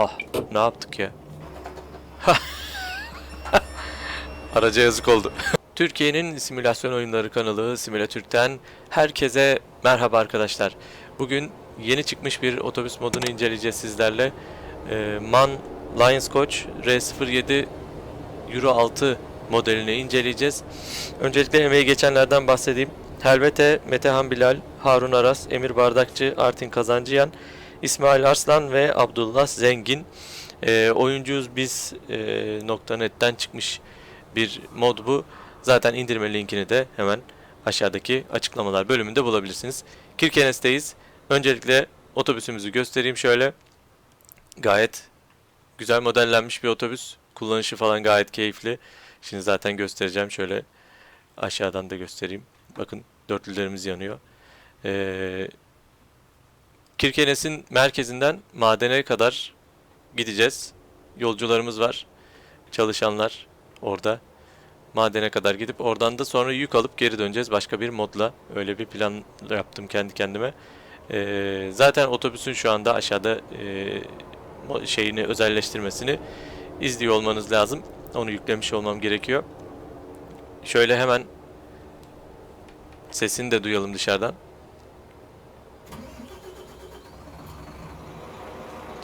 Ah ne yaptık ya? Araca yazık oldu. Türkiye'nin simülasyon oyunları kanalı Simülatürk'ten herkese merhaba arkadaşlar. Bugün yeni çıkmış bir otobüs modunu inceleyeceğiz sizlerle. Ee, MAN Lions Coach R07 Euro 6 modelini inceleyeceğiz. Öncelikle emeği geçenlerden bahsedeyim. Helvete, Metehan Bilal, Harun Aras, Emir Bardakçı, Artin Kazancıyan, İsmail Arslan ve Abdullah Zengin. Ee, oyuncuyuz biz e, .net'ten çıkmış bir mod bu. Zaten indirme linkini de hemen aşağıdaki açıklamalar bölümünde bulabilirsiniz. Kirkenes'teyiz. Öncelikle otobüsümüzü göstereyim şöyle. Gayet güzel modellenmiş bir otobüs. Kullanışı falan gayet keyifli. Şimdi zaten göstereceğim. Şöyle aşağıdan da göstereyim. Bakın dörtlülerimiz yanıyor. Ee, Kirkenes'in merkezinden madene kadar gideceğiz. Yolcularımız var. Çalışanlar orada. Madene kadar gidip oradan da sonra yük alıp geri döneceğiz başka bir modla. Öyle bir plan yaptım kendi kendime. Ee, zaten otobüsün şu anda aşağıda e, şeyini özelleştirmesini izliyor olmanız lazım. Onu yüklemiş olmam gerekiyor. Şöyle hemen sesini de duyalım dışarıdan.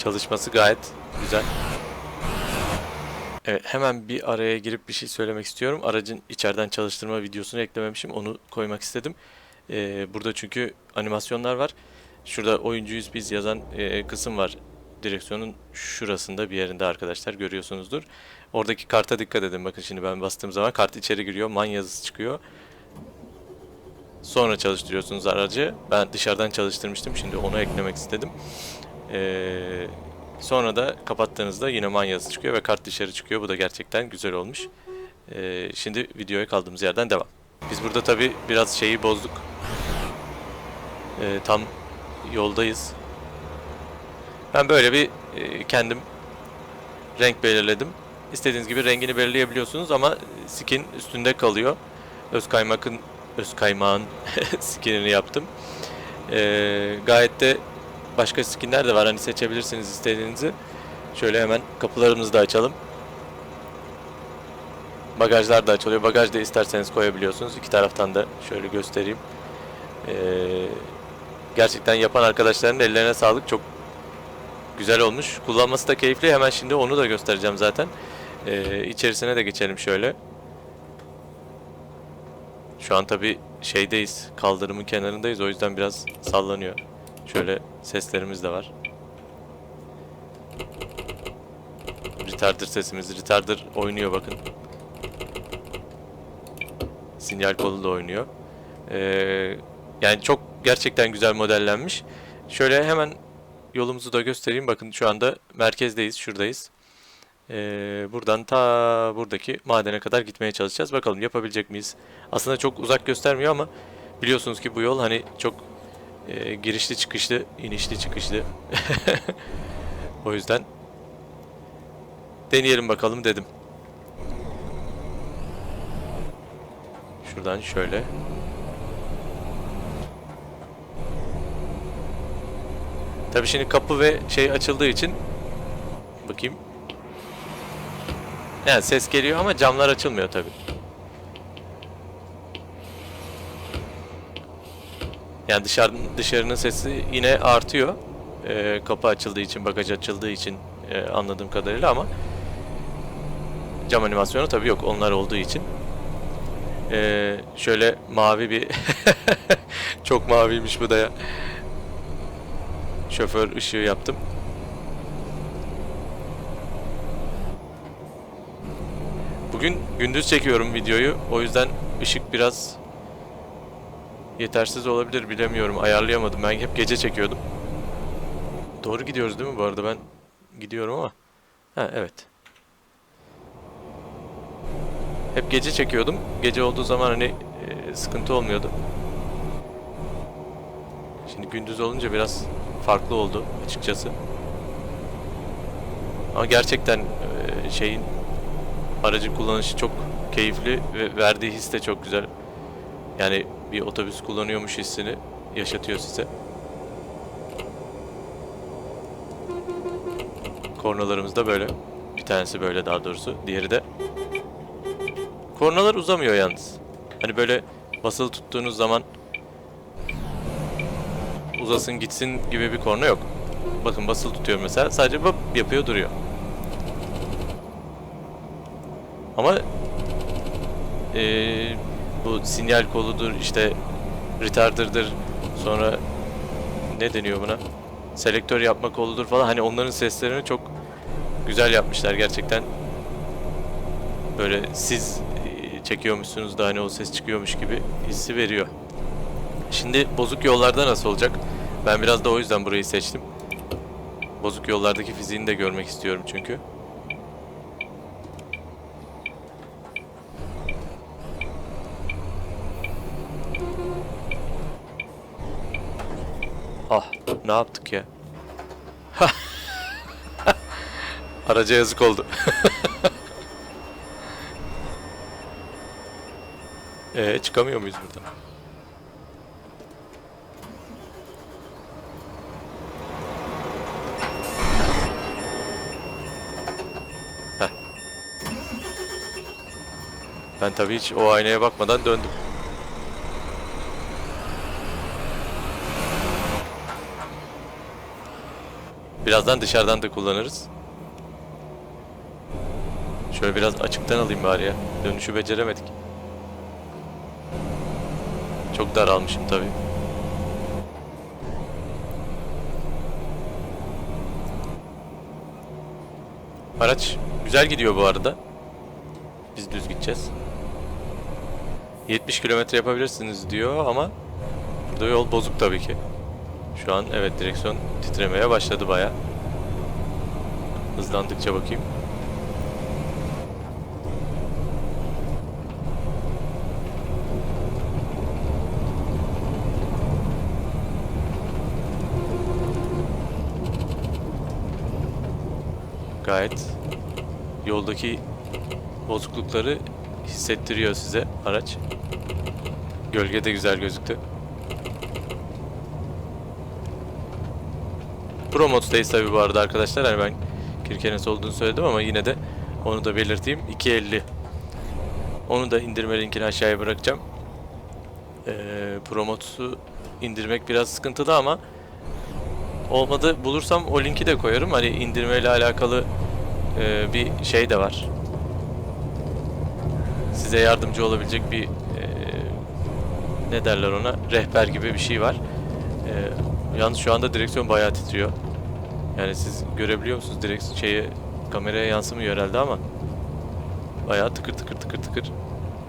Çalışması gayet güzel. Evet hemen bir araya girip bir şey söylemek istiyorum. Aracın içeriden çalıştırma videosunu eklememişim. Onu koymak istedim. Ee, burada çünkü animasyonlar var. Şurada oyuncuyuz biz yazan e, kısım var. Direksiyonun şurasında bir yerinde arkadaşlar görüyorsunuzdur. Oradaki karta dikkat edin. Bakın şimdi ben bastığım zaman kart içeri giriyor. Man yazısı çıkıyor. Sonra çalıştırıyorsunuz aracı. Ben dışarıdan çalıştırmıştım. Şimdi onu eklemek istedim. Ee, sonra da kapattığınızda yine man yazısı çıkıyor ve kart dışarı çıkıyor. Bu da gerçekten güzel olmuş. Ee, şimdi videoya kaldığımız yerden devam. Biz burada tabi biraz şeyi bozduk. Ee, tam yoldayız. Ben böyle bir e, kendim renk belirledim. İstediğiniz gibi rengini belirleyebiliyorsunuz ama skin üstünde kalıyor. Öz kaymakın öz kaymağın skinini yaptım. Ee, gayet de başka skinler de var. Hani seçebilirsiniz istediğinizi. Şöyle hemen kapılarımızı da açalım. Bagajlar da açılıyor. Bagaj da isterseniz koyabiliyorsunuz. İki taraftan da şöyle göstereyim. Ee, gerçekten yapan arkadaşların da ellerine sağlık. Çok güzel olmuş. Kullanması da keyifli. Hemen şimdi onu da göstereceğim zaten. Ee, içerisine de geçelim şöyle. Şu an tabi şeydeyiz. Kaldırımın kenarındayız. O yüzden biraz sallanıyor. Şöyle seslerimiz de var. Retarder sesimiz. Retarder oynuyor bakın. Sinyal kolu da oynuyor. Ee, yani çok gerçekten güzel modellenmiş. Şöyle hemen yolumuzu da göstereyim. Bakın şu anda merkezdeyiz. Şuradayız. Ee, buradan ta buradaki madene kadar gitmeye çalışacağız. Bakalım yapabilecek miyiz? Aslında çok uzak göstermiyor ama biliyorsunuz ki bu yol hani çok e, girişli çıkışlı, inişli çıkışlı. o yüzden deneyelim bakalım dedim. Şuradan şöyle. Tabii şimdi kapı ve şey açıldığı için bakayım. Yani ses geliyor ama camlar açılmıyor tabii. Yani dışarı, dışarının sesi yine artıyor. Ee, kapı açıldığı için, bagaj açıldığı için e, anladığım kadarıyla ama cam animasyonu tabii yok onlar olduğu için. Ee, şöyle mavi bir çok maviymiş bu da ya. Şoför ışığı yaptım. Bugün gündüz çekiyorum videoyu. O yüzden ışık biraz yetersiz olabilir bilemiyorum. Ayarlayamadım. Ben hep gece çekiyordum. Doğru gidiyoruz değil mi bu arada? Ben gidiyorum ama. Ha evet. Hep gece çekiyordum. Gece olduğu zaman hani e, sıkıntı olmuyordu. Şimdi gündüz olunca biraz farklı oldu açıkçası. Ama gerçekten e, şeyin aracın kullanışı çok keyifli ve verdiği his de çok güzel. Yani bir otobüs kullanıyormuş hissini yaşatıyor size. Kornalarımız da böyle. Bir tanesi böyle daha doğrusu. Diğeri de. Kornalar uzamıyor yalnız. Hani böyle basılı tuttuğunuz zaman uzasın gitsin gibi bir korna yok. Bakın basılı tutuyor mesela. Sadece bıp yapıyor duruyor. Ama eee, bu sinyal koludur işte retarder'dır sonra ne deniyor buna? Selektör yapma koludur falan. Hani onların seslerini çok güzel yapmışlar gerçekten. Böyle siz e, çekiyormuşsunuz da hani o ses çıkıyormuş gibi hissi veriyor. Şimdi bozuk yollarda nasıl olacak? Ben biraz da o yüzden burayı seçtim. Bozuk yollardaki fiziğini de görmek istiyorum çünkü. Ah, ne yaptık ya? Araca yazık oldu. Ee, çıkamıyor muyuz buradan? Ben tabii hiç o aynaya bakmadan döndüm. Birazdan dışarıdan da kullanırız. Şöyle biraz açıktan alayım bari ya. Dönüşü beceremedik. Çok daralmışım tabii. Araç güzel gidiyor bu arada. Biz düz gideceğiz. 70 kilometre yapabilirsiniz diyor ama burada yol bozuk tabii ki. Şu an evet direksiyon titremeye başladı baya. Hızlandıkça bakayım. Gayet yoldaki bozuklukları hissettiriyor size araç. Gölge de güzel gözüktü. Pro moddayız tabi bu arada arkadaşlar. Hani ben Kirkenes olduğunu söyledim ama yine de onu da belirteyim. 250. Onu da indirme linkini aşağıya bırakacağım. Ee, Pro modsu indirmek biraz sıkıntılı ama olmadı bulursam o linki de koyarım. Hani indirmeyle alakalı e, bir şey de var. Size yardımcı olabilecek bir e, ne derler ona rehber gibi bir şey var. E, yalnız şu anda direksiyon bayağı titriyor. Yani siz görebiliyor musunuz? Direkt şeye kameraya yansımıyor herhalde ama bayağı tıkır tıkır tıkır tıkır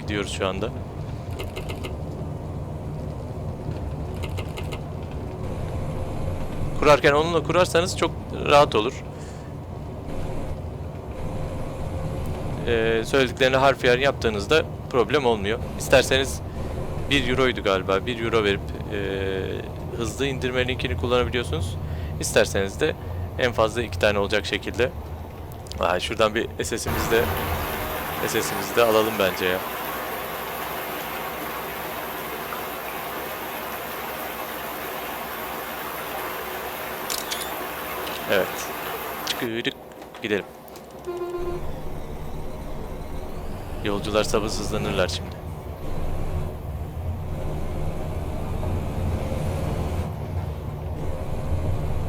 gidiyoruz şu anda. Kurarken onunla kurarsanız çok rahat olur. Ee, söylediklerini harf yer yaptığınızda problem olmuyor. İsterseniz 1 euroydu galiba. 1 euro verip e, hızlı indirme linkini kullanabiliyorsunuz. İsterseniz de en fazla iki tane olacak şekilde. Aa, şuradan bir SS'imizi de SS'imizi de alalım bence ya. Evet. Çıkırık gidelim. Yolcular sabırsızlanırlar şimdi.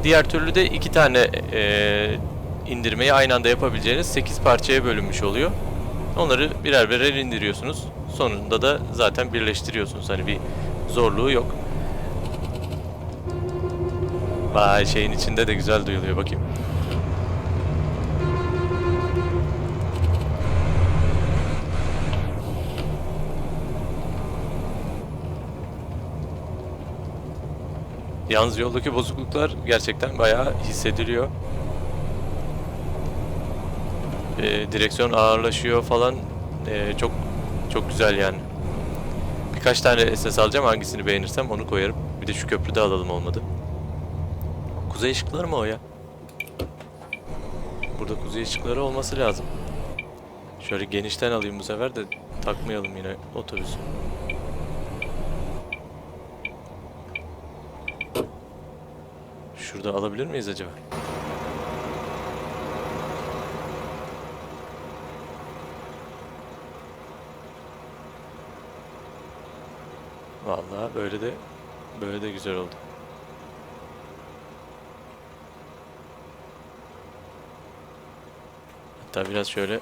Diğer türlü de iki tane eee, indirmeyi aynı anda yapabileceğiniz 8 parçaya bölünmüş oluyor. Onları birer birer indiriyorsunuz. Sonunda da zaten birleştiriyorsunuz. Hani bir zorluğu yok. Vay şeyin içinde de güzel duyuluyor bakayım. Yalnız yoldaki bozukluklar gerçekten bayağı hissediliyor. Ee, direksiyon ağırlaşıyor falan. Ee, çok çok güzel yani. Birkaç tane SS alacağım. Hangisini beğenirsem onu koyarım. Bir de şu köprüde alalım olmadı. Kuzey ışıkları mı o ya? Burada kuzey ışıkları olması lazım. Şöyle genişten alayım bu sefer de takmayalım yine otobüsü. Şurada alabilir miyiz acaba? Vallahi böyle de böyle de güzel oldu. Hatta biraz şöyle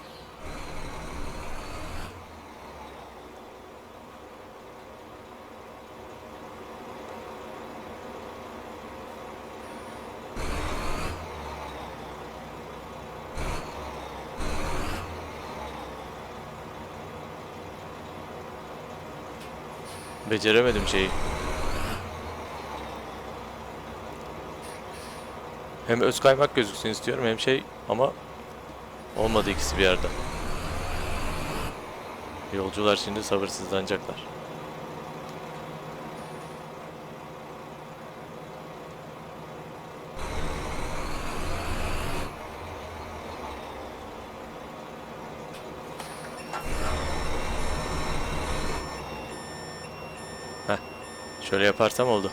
Beceremedim şeyi. Hem öz kaymak gözüksün istiyorum hem şey ama olmadı ikisi bir yerde. Yolcular şimdi sabırsızlanacaklar. Şöyle yaparsam oldu.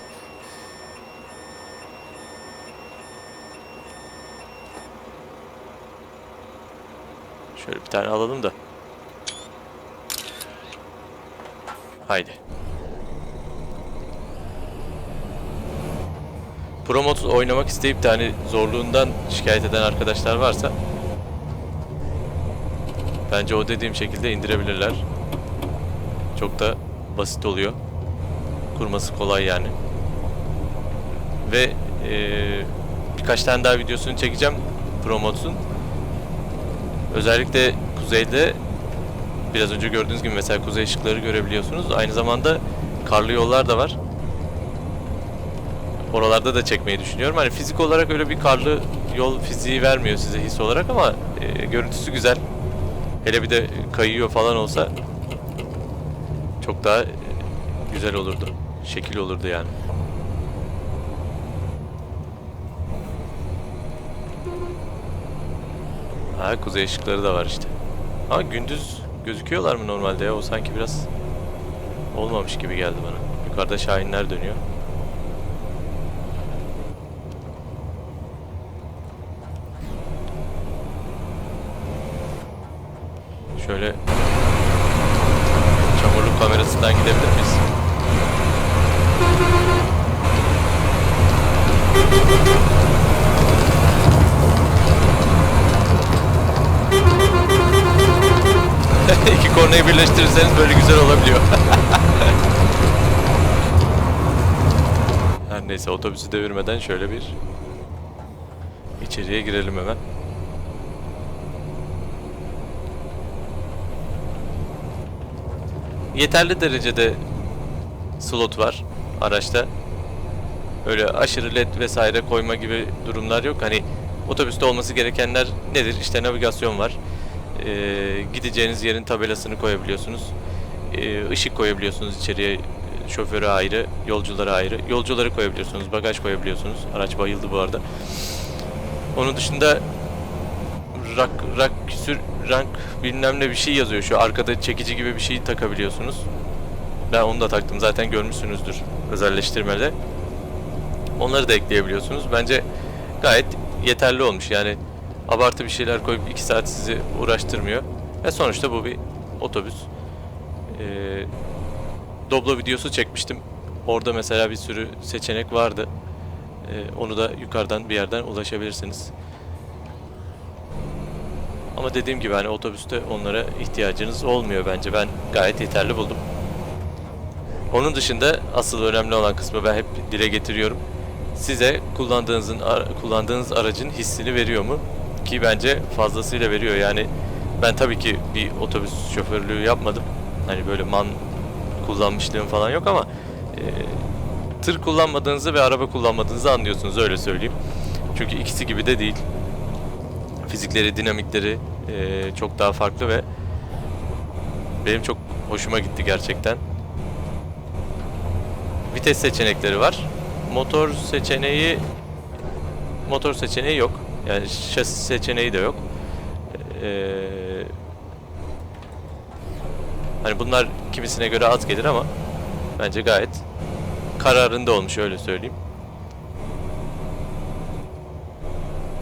Şöyle bir tane alalım da. Haydi. Promot oynamak isteyip de hani zorluğundan şikayet eden arkadaşlar varsa bence o dediğim şekilde indirebilirler. Çok da basit oluyor kurması kolay yani. Ve e, birkaç tane daha videosunu çekeceğim Promot'un. Özellikle kuzeyde biraz önce gördüğünüz gibi mesela kuzey ışıkları görebiliyorsunuz. Aynı zamanda karlı yollar da var. Oralarda da çekmeyi düşünüyorum. Hani fizik olarak öyle bir karlı yol fiziği vermiyor size his olarak ama e, görüntüsü güzel. Hele bir de kayıyor falan olsa çok daha güzel olurdu. Şekil olurdu yani. Ha kuzey ışıkları da var işte. Ama gündüz gözüküyorlar mı normalde ya? O sanki biraz olmamış gibi geldi bana. Yukarıda şahinler dönüyor. Şöyle çamurluk kamerasından gidebilir miyiz? İki kornayı birleştirirseniz böyle güzel olabiliyor. Her neyse otobüsü devirmeden şöyle bir içeriye girelim hemen. Yeterli derecede slot var araçta. Öyle aşırı led vesaire koyma gibi durumlar yok. Hani otobüste olması gerekenler nedir? İşte navigasyon var. Ee, gideceğiniz yerin tabelasını koyabiliyorsunuz. Ee, ışık koyabiliyorsunuz içeriye. Şoföre ayrı, yolculara ayrı. Yolcuları koyabiliyorsunuz, bagaj koyabiliyorsunuz. Araç bayıldı bu arada. Onun dışında rak, rak, sür, rank bilmem ne bir şey yazıyor. Şu arkada çekici gibi bir şey takabiliyorsunuz. Ben onu da taktım. Zaten görmüşsünüzdür özelleştirmede. Onları da ekleyebiliyorsunuz. Bence gayet yeterli olmuş. Yani abartı bir şeyler koyup 2 saat sizi uğraştırmıyor. Ve sonuçta bu bir otobüs. Ee, Doblo videosu çekmiştim. Orada mesela bir sürü seçenek vardı. Ee, onu da yukarıdan bir yerden ulaşabilirsiniz. Ama dediğim gibi hani otobüste onlara ihtiyacınız olmuyor bence. Ben gayet yeterli buldum. Onun dışında asıl önemli olan kısmı ben hep dile getiriyorum. Size kullandığınızın kullandığınız aracın hissini veriyor mu? Ki bence fazlasıyla veriyor. Yani ben tabii ki bir otobüs şoförlüğü yapmadım. Hani böyle man kullanmışlığım falan yok ama e, tır kullanmadığınızı ve araba kullanmadığınızı anlıyorsunuz öyle söyleyeyim. Çünkü ikisi gibi de değil. Fizikleri, dinamikleri e, çok daha farklı ve benim çok hoşuma gitti gerçekten. Vites seçenekleri var. Motor seçeneği motor seçeneği yok. Yani şasi seçeneği de yok. Ee, hani bunlar kimisine göre az gelir ama bence gayet kararında olmuş öyle söyleyeyim.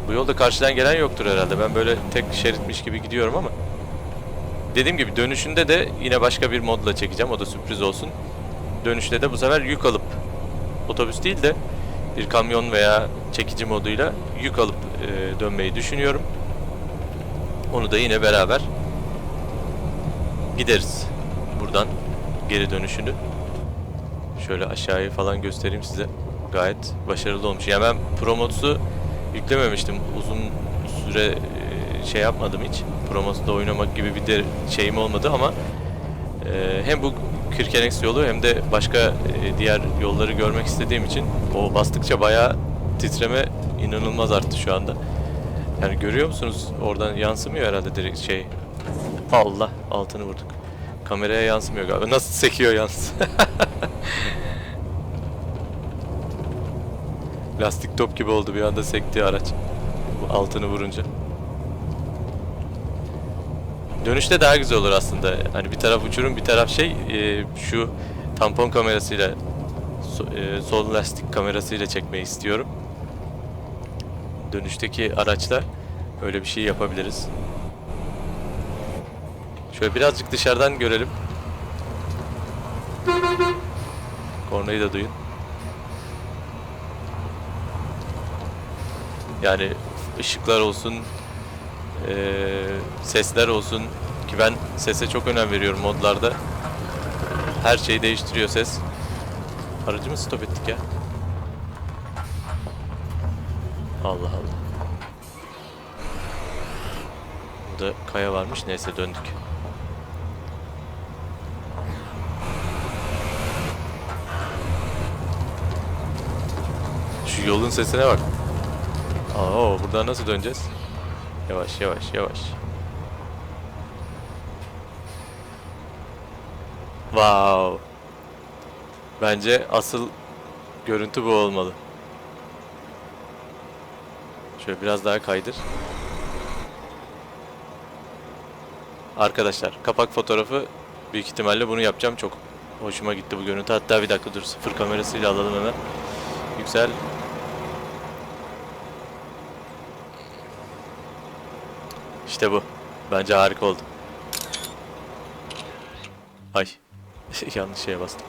Bu yolda karşıdan gelen yoktur herhalde. Ben böyle tek şeritmiş gibi gidiyorum ama. Dediğim gibi dönüşünde de yine başka bir modla çekeceğim. O da sürpriz olsun. dönüşte de bu sefer yük alıp otobüs değil de bir kamyon veya çekici moduyla yük alıp e, dönmeyi düşünüyorum. Onu da yine beraber gideriz. Buradan geri dönüşünü. Şöyle aşağıyı falan göstereyim size. Gayet başarılı olmuş. Yani ben Promotes'u yüklememiştim. Uzun süre e, şey yapmadım hiç. Promotes'da oynamak gibi bir de şeyim olmadı ama e, hem bu Kirkenex yolu hem de başka e, diğer yolları görmek istediğim için o bastıkça bayağı titreme inanılmaz arttı şu anda. Yani görüyor musunuz? Oradan yansımıyor herhalde direkt şey. Allah altını vurduk. Kameraya yansımıyor galiba. Nasıl sekiyor yalnız. Lastik top gibi oldu bir anda sekti araç. Altını vurunca. Dönüşte daha güzel olur aslında. Hani bir taraf uçurum bir taraf şey e, şu tampon kamerasıyla so- e, sol lastik kamerasıyla çekmeyi istiyorum. Dönüşteki araçla öyle bir şey yapabiliriz. Şöyle birazcık dışarıdan görelim. Kornayı da duyun. Yani ışıklar olsun, eee, sesler olsun ki ben sese çok önem veriyorum modlarda. Her şeyi değiştiriyor ses. Aracı stop ettik ya? Allah Allah. Burada kaya varmış. Neyse döndük. Şu yolun sesine bak. Aa, buradan nasıl döneceğiz? Yavaş yavaş yavaş. Wow. Bence asıl görüntü bu olmalı. Şöyle biraz daha kaydır. Arkadaşlar kapak fotoğrafı büyük ihtimalle bunu yapacağım. Çok hoşuma gitti bu görüntü. Hatta bir dakika dur sıfır kamerasıyla alalım hemen. Yüksel. İşte bu. Bence harika oldu. Ay. Yanlış şeye bastım.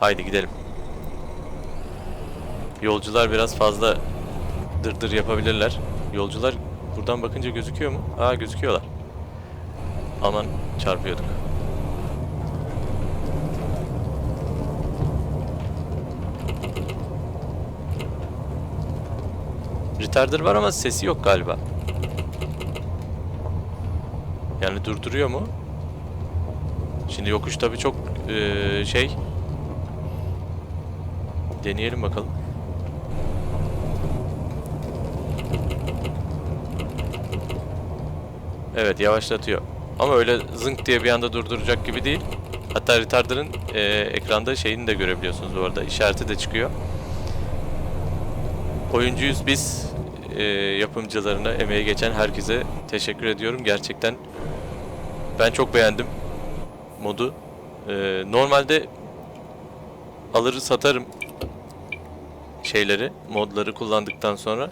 Haydi gidelim. Yolcular biraz fazla dırdır yapabilirler. Yolcular buradan bakınca gözüküyor mu? Aa gözüküyorlar. Aman çarpıyorduk. Retarder var ama sesi yok galiba. Yani durduruyor mu? Şimdi yokuş tabi çok eee, şey. Deneyelim bakalım. Evet yavaşlatıyor. Ama öyle zınk diye bir anda durduracak gibi değil. Hatta retarder'ın eee, ekranda şeyini de görebiliyorsunuz bu arada. İşareti de çıkıyor. Oyuncuyuz biz. Eee, yapımcılarına, emeği geçen herkese teşekkür ediyorum. Gerçekten ben çok beğendim modu. Eee, normalde alır satarım şeyleri, modları kullandıktan sonra.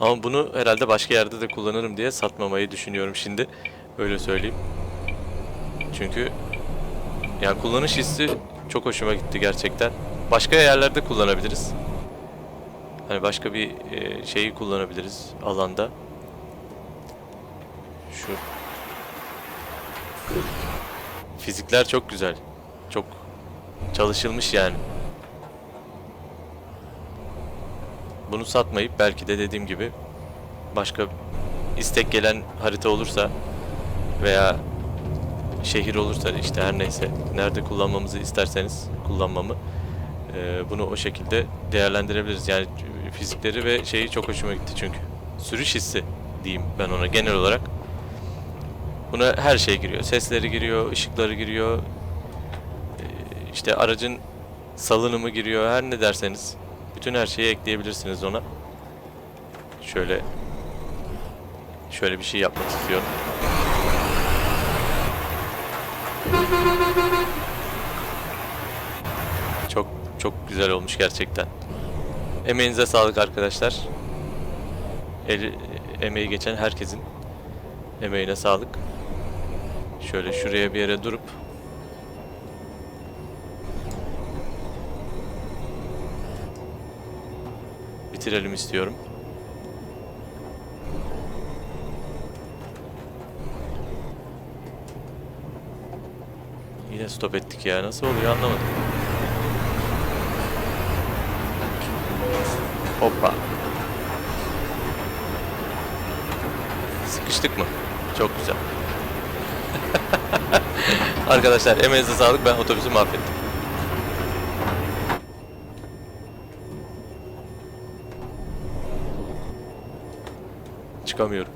Ama bunu herhalde başka yerde de kullanırım diye satmamayı düşünüyorum şimdi. Öyle söyleyeyim. Çünkü yani kullanış hissi çok hoşuma gitti gerçekten. Başka yerlerde kullanabiliriz. Hani başka bir e, şeyi kullanabiliriz alanda. Şu fizikler çok güzel. Çok çalışılmış yani. Bunu satmayıp belki de dediğim gibi başka istek gelen harita olursa veya şehir olursa işte her neyse nerede kullanmamızı isterseniz kullanmamı e, bunu o şekilde değerlendirebiliriz. Yani fizikleri ve şeyi çok hoşuma gitti çünkü. Sürüş hissi diyeyim ben ona genel olarak. Buna her şey giriyor. Sesleri giriyor, ışıkları giriyor. e, işte aracın salınımı giriyor. Her ne derseniz bütün her şeyi ekleyebilirsiniz ona. Şöyle şöyle bir şey yapmak istiyorum. Çok çok güzel olmuş gerçekten. Emeğinize sağlık arkadaşlar. Eli, emeği geçen herkesin emeğine sağlık. Şöyle şuraya bir yere durup bitirelim istiyorum. Yine stop ettik ya. Nasıl oluyor anlamadım. Hoppa. Sıkıştık mı? Çok güzel. Arkadaşlar emeğinize sağlık. Ben otobüsü mahvettim. Çıkamıyorum.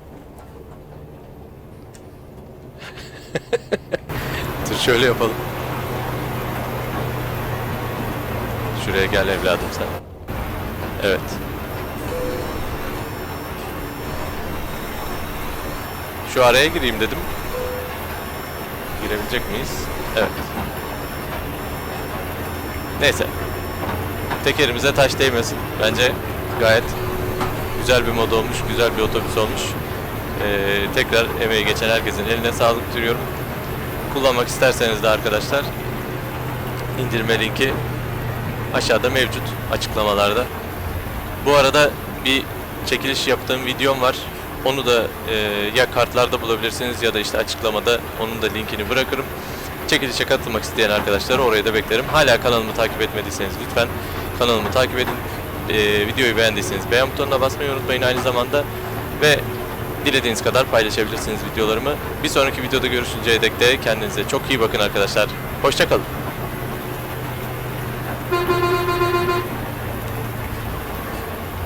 Dur şöyle yapalım. Şuraya gel evladım sen. Evet. Şu araya gireyim dedim. Girebilecek miyiz? Evet. Neyse. Tekerimize taş değmesin. Bence gayet güzel bir mod olmuş, güzel bir otobüs olmuş. Ee, tekrar emeği geçen herkesin eline sağlık diliyorum. Kullanmak isterseniz de arkadaşlar indirme linki aşağıda mevcut açıklamalarda. Bu arada bir çekiliş yaptığım videom var. Onu da e, ya kartlarda bulabilirsiniz ya da işte açıklamada onun da linkini bırakırım. Çekilişe katılmak isteyen arkadaşları oraya da beklerim. Hala kanalımı takip etmediyseniz lütfen kanalımı takip edin. E, videoyu beğendiyseniz beğen butonuna basmayı unutmayın aynı zamanda. Ve dilediğiniz kadar paylaşabilirsiniz videolarımı. Bir sonraki videoda görüşünceye dek de kendinize çok iyi bakın arkadaşlar. Hoşçakalın.